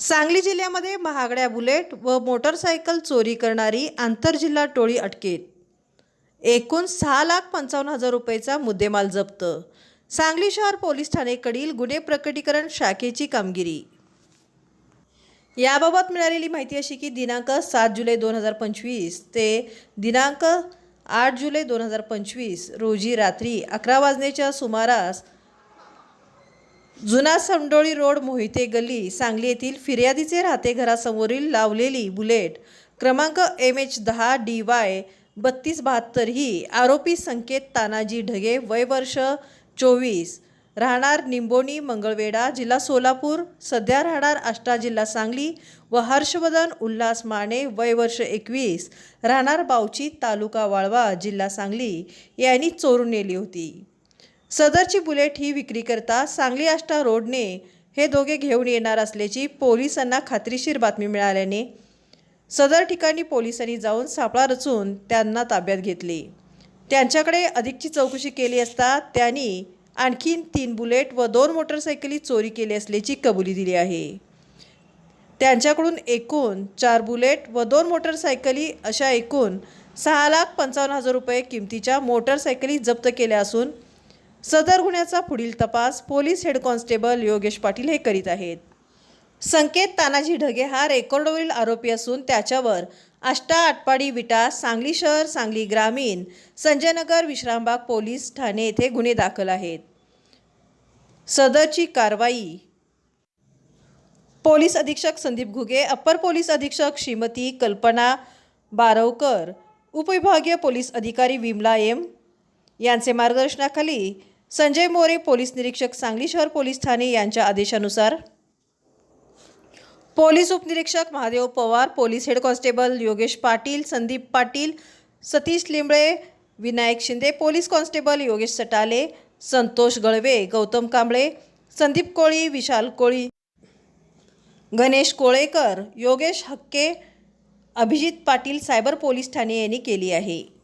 सांगली जिल्ह्यामध्ये महागड्या बुलेट व मोटरसायकल चोरी करणारी आंतरजिल्हा टोळी अटकेत. एकूण सहा लाख पंचावन्न हजार रुपयेचा मुद्देमाल जप्त. सांगली शहर पोलीस ठाणेकडील गुन्हे प्रकटीकरण शाखेची कामगिरी. याबाबत मिळालेली माहिती अशी की दिनांक सात जुलै दोन हजार पंचवीस ते दिनांक आठ जुलै दोन हजार पंचवीस रोजी रात्री अकरा वाजण्याच्या सुमारास जुना समडोळी रोड मोहिते गल्ली सांगली येथील फिर्यादीचे राहते घरासमोरील लावलेली बुलेट. क्रमांक एम एच दहा डी वाय बत्तीस बहात्तर ही आरोपी संकेत तानाजी ढगे वय वर्ष चोवीस. राहणार निंबोणी मंगळवेढा जिल्हा सोलापूर. सध्या राहणार आष्टा जिल्हा सांगली व हर्षवर्धन उल्हास माने वय वर्ष एकवीस. राहणार बावची तालुका वाळवा जिल्हा सांगली. यांनी चोरून नेली होती. सदरची बुलेट ही विक्रीकरता सांगली आष्टा रोडने हे दोघे घेऊन येणार असल्याची पोलिसांना खात्रीशीर बातमी मिळाल्याने सदर ठिकाणी पोलिसांनी जाऊन सापळा रचून त्यांना ताब्यात घेतले. त्यांच्याकडे अधिकची चौकशी केली असता त्यांनी आणखीन तीन बुलेट व दोन मोटरसायकली चोरी केली असल्याची कबुली दिली आहे. त्यांच्याकडून एकूण चार बुलेट व दोन मोटरसायकली अशा एकूण सहा लाख पंचावन्न हजार रुपये किमतीच्या मोटरसायकली जप्त केल्या असून सदर गुन्ह्याचा पुढील तपास police head constable Yogesh Patil हे करीत आहेत. संकेत तानाजी ढगे हा रेकॉर्डवरील आरोपी असून त्याच्यावर आष्टा आटपाडी विटा सांगली शहर सांगली ग्रामीण संजयनगर विश्रामबाग पोलीस ठाणे येथे गुन्हे दाखल आहेत. सदरची कारवाई. पोलीस अधीक्षक संदीप घुगे अप्पर पोलीस अधीक्षक श्रीमती कल्पना बारवकर उपविभागीय पोलीस अधिकारी विमला एम यांचे मार्गदर्शनाखाली संजय मोरे पोलीस निरीक्षक सांगली शहर पोलीस ठाणे यांच्या आदेशानुसार पोलीस उपनिरीक्षक Mahadev Pawar police head constable Yogesh Patil Sandeep Patil Satish Limbale Vinayak Shinde police constable Yogesh Satale Santosh Galve Gautam Kamble Sandeep Koli Vishal Koli Ganesh Kolekar Yogesh Hakke Abhijit Patil cyber police Thane यांनी केली आहे.